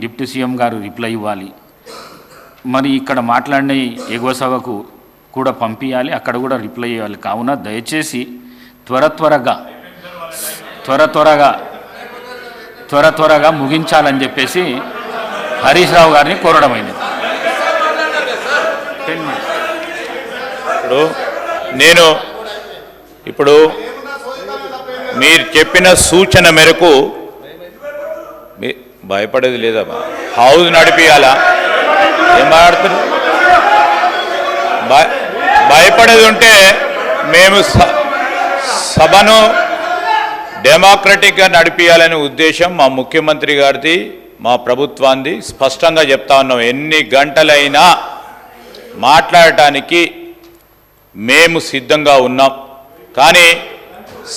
Deputy CM గారు reply ఇవ్వాలి. మరి ఇక్కడ మాట్లాడిన ఎగువ సభకు కూడా పంపించాలి అక్కడ కూడా రిప్లై ఇవ్వాలి. కావున దయచేసి త్వర త్వరగా త్వర త్వరగా త్వర త్వరగా ముగించాలని చెప్పేసి హరీష్ రావు గారిని కోరడమైనది టెన్ ఇప్పుడు నేను ఇప్పుడు మీరు చెప్పిన సూచన మేరకు భయపడేది లేదా హౌస్ నడిపియాలా? ఏం మాట్లాడుతున్నారు? భయ- భయపడేది ఉంటే మేము స- సభను డెమోక్రటిక్గా నడిపించాలనే ఉద్దేశం మా ముఖ్యమంత్రి గారిది మా ప్రభుత్వాన్ని స్పష్టంగా చెప్తా ఉన్నాం. ఎన్ని గంటలైనా మాట్లాడటానికి మేము సిద్ధంగా ఉన్నాం. కానీ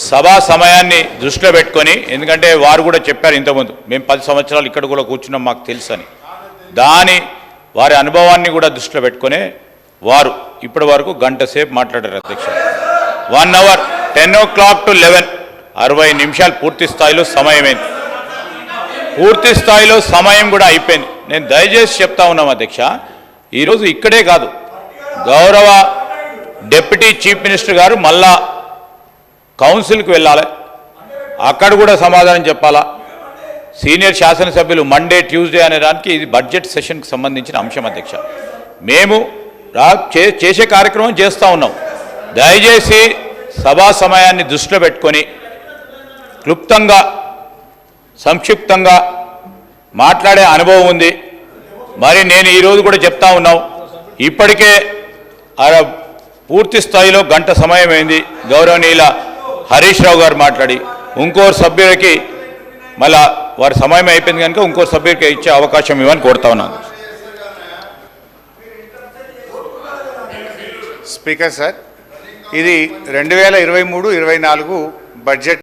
సభా సమయాన్ని దృష్టిలో పెట్టుకొని ఎందుకంటే వారు కూడా చెప్పారు ఇంతకుముందు మేము పది సంవత్సరాలు ఇక్కడ కూడా కూర్చున్నాం మాకు తెలుసని. దాని వారి అనుభవాన్ని కూడా దృష్టిలో పెట్టుకొని వారు ఇప్పటి వరకు గంట సేపు మాట్లాడారు అధ్యక్ష. One hour ten o'clock to eleven అరవై నిమిషాలు పూర్తి స్థాయిలో సమయమైంది. పూర్తి స్థాయిలో సమయం కూడా అయిపోయింది. నేను దయచేసి చెప్తా ఉన్నాం అధ్యక్ష ఈరోజు ఇక్కడే కాదు గౌరవ డెప్యూటీ చీఫ్ మినిస్టర్ గారు మళ్ళా కౌన్సిల్కి వెళ్ళాలి. అక్కడ కూడా సమాధానం చెప్పాలా? సీనియర్ శాసనసభ్యులు మండే ట్యూస్డే అనే దానికి ఇది బడ్జెట్ సెషన్కి సంబంధించిన అంశం అధ్యక్ష. మేము రా చే- చేసే కార్యక్రమం చేస్తూ ఉన్నాం. దయచేసి సభా సమయాన్ని దృష్టిలో పెట్టుకొని క్లుప్తంగా సంక్షిప్తంగా మాట్లాడే అనుభవం ఉంది. మరి నేను ఈరోజు కూడా చెప్తా ఉన్నాం. ఇప్పటికే ఆ పూర్తి స్థాయిలో గంట సమయం అయింది. గౌరవనీయుల హరీష్ రావు గారు మాట్లాడి ఇంకోరు సభ్యులకి మళ్ళా వారి సమయం అయిపోయింది కనుక ఇంకో సభ్యుడికి ఇచ్చే అవకాశం ఇవ్వని కోరుతా ఉన్నాను. స్పీకర్ సార్ ఇది రెండు వేల ఇరవై మూడు ఇరవై నాలుగు బడ్జెట్